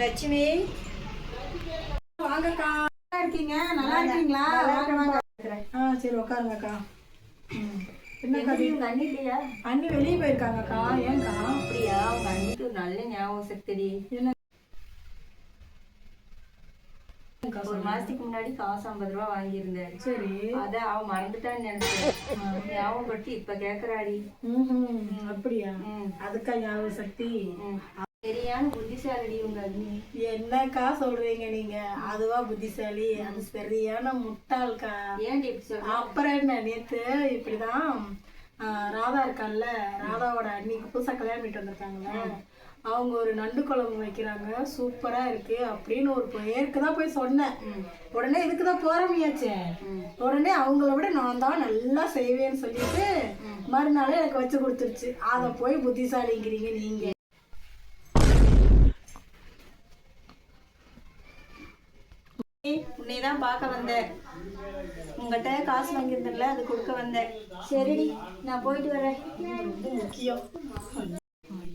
லட்சுமி. வாங்கக்கா. இருக்கீங்க? நல்லா இருக்கீங்களா? வாங்க வாங்க ஆ சரி உட்காருங்கக்கா. என்னக்கா உங்க அண்ணி இல்லையா? அண்ணி வெளியே போயிருக்காங்கக்கா. ஏன்க்கா? அப்படியா? உங்க அண்ணிக்கு ஒரு நல்ல ஞாபகம் சக்திடி என்ன? ஒரு மாசத்துக்கு முன்னாடி காசு ஐம்பது ரூபா வாங்கியிருந்தேன். சரி. அத அவ மறந்துட்டான்னு நினைச்சேன். ஞாபகப்படுத்தி இப்ப கேக்குறாடி. அப்படியா. அதுக்கா ஞாபக சக்தி. சரியான புத்திசாலிடி உங்க அண்ணி. என்னக்கா சொல்றீங்க நீங்க? அதுவா புத்திசாலி அது சரியான முட்டாள்க்கா. ஏன்டி இப்படி சொல்ற அப்புறம் என்ன நேத்து இப்படிதான் ராதா இருக்கான்ல ராதாவோட அன்னைக்கு புதுசா கல்யாணம் பண்ணிட்டு வந்திருக்காங்கல்ல. அவங்க ஒரு நண்டு குழம்பு வைக்கிறாங்க சூப்பரா இருக்கு அப்படின்னு ஒரு பேருக்கு தான் போய் சொன்னேன். உடனே இதுக்கு தான் போறமையாச்சே. உடனே அவங்கள விட நான் தான் நல்லா செய்வேன்னு சொல்லிட்டு மறுநாளே எனக்கு வச்சு கொடுத்துருச்சு. அதை போய் புத்திசாலிங்கிறீங்க நீங்க. உன்னை தான் பார்க்க வந்தேன். உங்ககிட்ட காசு வாங்கியிருந்தேன்ல அது கொடுக்க வந்தேன். சரிடி நான் போயிட்டு வரேன். ரொம்ப முக்கியம்.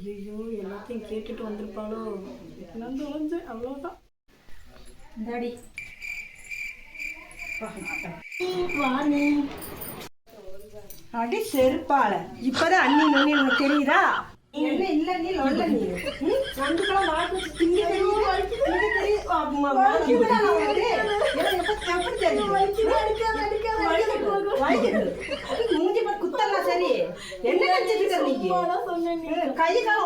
ஐயோ எல்லாத்தையும் கேட்டுட்டு வந்திருப்பாளோ? நான் தொலைஞ்சு அவ்வளோதான் வாணி. அடி செருப்பால. இப்பதான் அண்ணி நோனி உனக்கு தெரியுதா? என்ன இல்ல நீ லொல்ல நீ திங்க தெரியுது? ஆமா, வாய்க்கு விடா உனக்கு. எனக்கு எப்ப- எப்படி தெரியும்? வாய்க்கு. அது மூஞ்சி குத்தலாம் சரி. என்ன நினைச்சிட்டு இருக்க நீ? கை கால